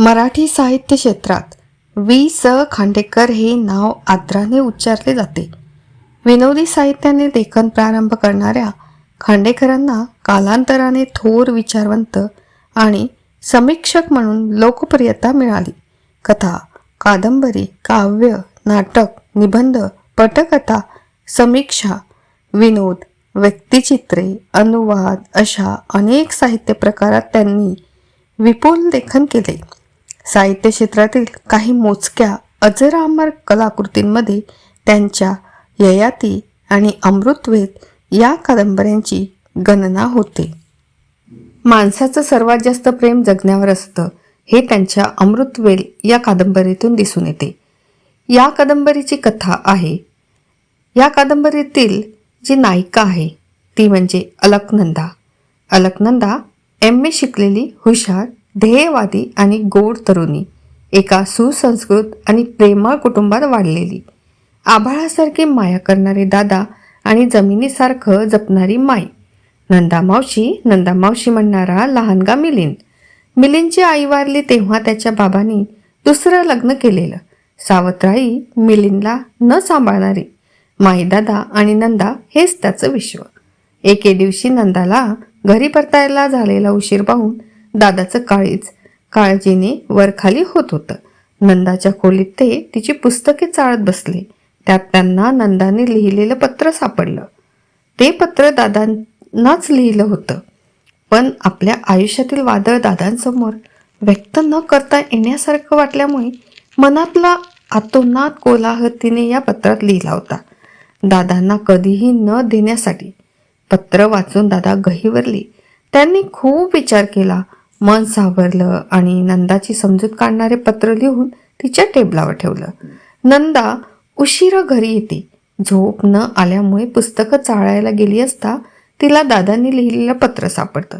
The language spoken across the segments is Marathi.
मराठी साहित्य क्षेत्रात वी. स. खांडेकर हे नाव आदराने उच्चारले जाते. विनोदी साहित्याने लेखन प्रारंभ करणाऱ्या खांडेकरांना कालांतराने थोर विचारवंत आणि समीक्षक म्हणून लोकप्रियता मिळाली. कथा कादंबरी काव्य नाटक निबंध पटकथा समीक्षा विनोद व्यक्तिचित्रे अनुवाद अशा अनेक साहित्य प्रकारात त्यांनी विपुल लेखन केले. साहित्य क्षेत्रातील काही मोजक्या अजरामर कलाकृतींमध्ये त्यांच्या ययाती आणि अमृतवेद या कादंबऱ्यांची गणना होते. माणसाचं सर्वात जास्त प्रेम जगण्यावर असतं हे त्यांच्या अमृतवेल या कादंबरीतून दिसून येते. या कादंबरीची कथा आहे. या कादंबरीतील जी नायिका आहे ती म्हणजे अलकनंदा. अलकनंदा एम ए शिकलेली हुशार ध्येयवादी आणि गोड तरुणी. एका सुसंस्कृत आणि प्रेमळ कुटुंबात वाढलेली. आभाळासारखी माया करणारे दादा आणि जमिनीसारखं जपणारी माई. नंदा मावशी नंदा मावशी म्हणणारा लहानगा मिलिंद. मिलिंदची आई वारली तेव्हा त्याच्या बाबांनी दुसरं लग्न केलेलं. सावत्राई मिलिंदला न सांभाळणारी. माईदादा आणि नंदा हेच त्याचं विश्व. एके दिवशी नंदाला घरी परतायला झालेला उशीर पाहून दादाचं काळीज. काळजीने वरखाली होत होतं. नंदाच्या खोलीत ते तिची पुस्तके चाळत बसले. त्यात त्यांना नंदाने लिहिलेलं पत्र सापडलं. ते पत्र दादांनाच लिहिलं होतं. पण आपल्या आयुष्यातील वादळ दादांसमोर व्यक्त न करता येण्यासारखं वाटल्यामुळे मनातला आतोनात कोलाहल तिने या पत्रात लिहिला होता. दादांना कधीही न देण्यासाठी पत्र वाचून दादा गहिवरली त्यांनी खूप विचार केला. मन सावरलं आणि नंदाची समजूत काढणारे पत्र लिहून तिच्या टेबलावर ठेवलं. नंदा उशिरा घरी येते. झोप न आल्यामुळे पुस्तकं चाळायला गेली असता तिला दादांनी लिहिलेलं पत्र सापडतं.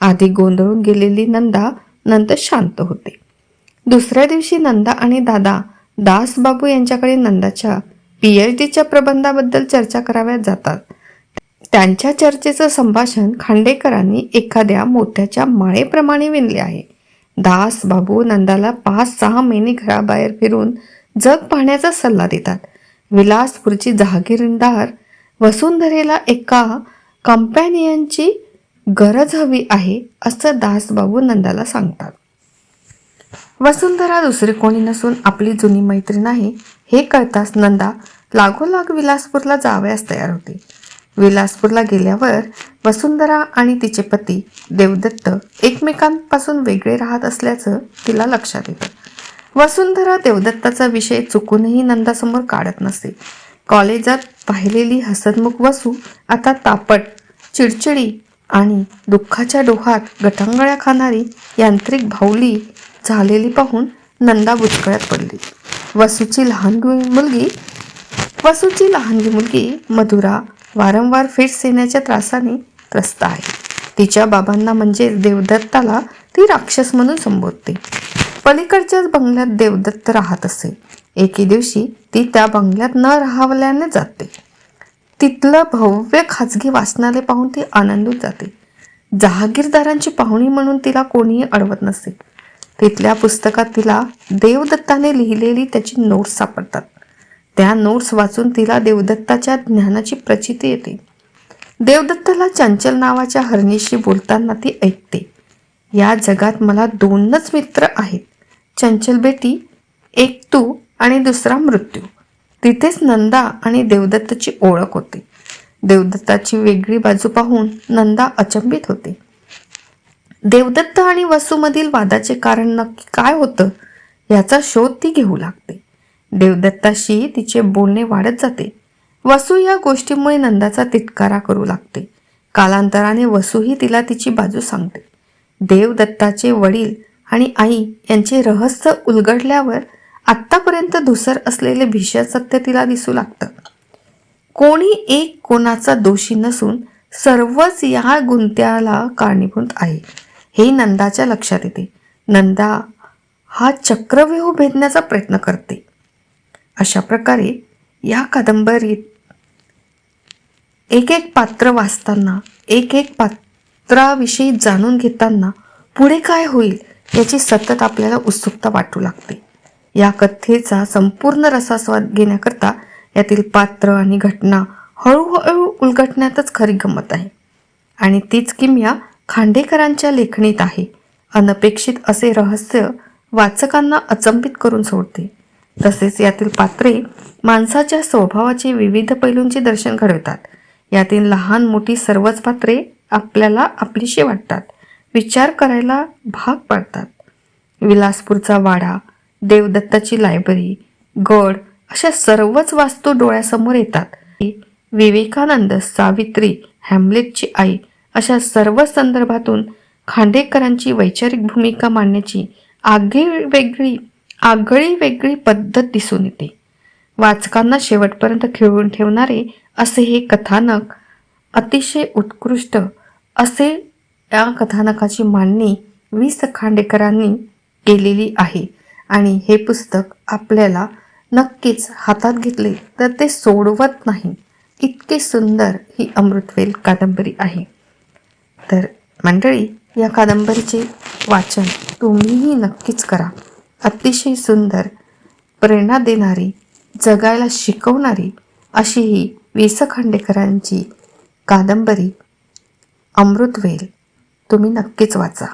आधी गोंधळून गेलेली नंदा नंतर शांत होते. दुसऱ्या दिवशी नंदा आणि दादा दासबाबू यांच्याकडे नंदाच्या पी एच डीच्या प्रबंधाबद्दल चर्चा कराव्यात जातात. त्यांच्या चर्चेचं संभाषण खांडेकरांनी एखाद्या मोत्याच्या माळेप्रमाणे विणले आहे. दास बाबू नंदाला पाच सहा महिने घराबाहेर फिरून जग पाहण्याचा सल्ला देतात. विलासपूरची जहागीरदार वसुंधरेला एका कंपॅनियनची गरज हवी आहे असं दासबाबू नंदाला सांगतात. वसुंधरा दुसरी कोणी नसून आपली जुनी मैत्रीण आहे हे कळताच नंदा लागोलाग विलासपूरला जावयास तयार होते. विलासपूरला गेल्यावर वसुंधरा आणि तिचे पती देवदत्त एकमेकांपासून वेगळे राहत असल्याचं तिला लक्षात येतं. वसुंधरा देवदत्ताचा विषय चुकूनही नंदासमोर काढत नसते कॉलेजात पाहिलेली हसतमुख वसू आता तापट चिडचिडी आणि दुःखाच्या डोहात गटांगळ्या खाणारी यांत्रिक भावली झालेली पाहून नंदा बुचकळ्यात पडली. वसूची लहान मुलगी वसूची लहानगी मुलगी मधुरा वारंवार फिट्स येण्याच्या त्रासाने त्रस्त आहे. तिच्या बाबांना म्हणजे देवदत्ताला ती राक्षस म्हणून संबोधते. पलीकडच्याच बंगल्यात देवदत्त राहत असे. एके दिवशी ती त्या बंगल्यात न राहावल्याने जाते. तिथलं भव्य खाजगी वाचनालय पाहून ती आनंदून जाते. जहागीरदारांची पाहुणी म्हणून तिला कोणीही अडवत नसे. तिथल्या पुस्तकात तिला देवदत्ताने लिहिलेली त्याची नोट्स सापडतात. त्या नोट्स वाचून तिला देवदत्ताच्या ज्ञानाची प्रचिती येते. देवदत्ताला चंचल नावाच्या हरणीशी बोलताना ती ऐकते. या जगात मला दोनच मित्र आहेत. चंचल बेटी एक तू आणि दुसरा मृत्यू. तिथेच नंदा आणि देवदत्ताची ओळख होते. देवदत्ताची वेगळी बाजू पाहून नंदा अचंबित होते. देवदत्त आणि वसूमधील वादाचे कारण नक्की काय होतं याचा शोध ती घेऊ लागते. देवदत्ताशी तिचे बोलणे वाढत जाते. वसू या गोष्टीमुळे नंदाचा तिटकारा करू लागते. कालांतराने वसूही तिला तिची बाजू सांगते. देवदत्ताचे वडील आणि आई यांचे रहस्य उलगडल्यावर आत्तापर्यंत धुसर असलेले भीषण सत्य तिला दिसू लागतं. कोणी एक कोणाचा दोषी नसून सर्वच या गुंत्याला कारणीभूत आहे. हे नंदाच्या लक्षात येते. नंदा हा चक्रव्यूह भेदण्याचा प्रयत्न करते. अशा प्रकारे या कादंबरीत एक एक पात्र वाचताना एक एक पात्राविषयी जाणून घेताना पुढे काय होईल याची सतत आपल्याला उत्सुकता वाटू लागते. या कथेचा संपूर्ण रसास्वाद घेण्याकरता यातील पात्र आणि घटना हळूहळू उलगटण्यातच खरी गंमत आहे. आणि तीच किमया खांडेकरांच्या लेखणीत आहे. अनपेक्षित असे रहस्य वाचकांना अचंबित करून सोडते. तसेच यातील पात्रे माणसाच्या स्वभावाचे विविध पैलूंचे दर्शन घडवतात. यातील लहान मोठी सर्वच पात्रे आपल्याला आपलीशी वाटतात. विचार करायला भाग पाडतात. विलासपूरचा वाडा देवदत्ताची लायब्ररी गड अशा सर्वच वास्तू डोळ्यासमोर येतात. विवेकानंद सावित्री हॅमलेटची आई अशा सर्व संदर्भातून खांडेकरांची वैचारिक भूमिका मांडण्याची आगळी वेगळी आगळी वेगळी पद्धत दिसून येते. वाचकांना शेवटपर्यंत खिळवून ठेवणारे असे हे कथानक अतिशय उत्कृष्ट असे या कथानकाची मांडणी वि स खांडेकरांनी केलेली आहे. आणि हे पुस्तक आपल्याला नक्कीच हातात घेतले तर ते सोडवत नाही. इतके सुंदर ही अमृतवेल कादंबरी आहे. तर मंडळी या कादंबरीचे वाचन तुम्हीही नक्कीच करा. अतिशय सुंदर प्रेरणा देणारी जगायला शिकवणारी अशी ही वि स खांडेकरांची कादंबरी. अमृतवेल तुम्ही नक्कीच वाचा.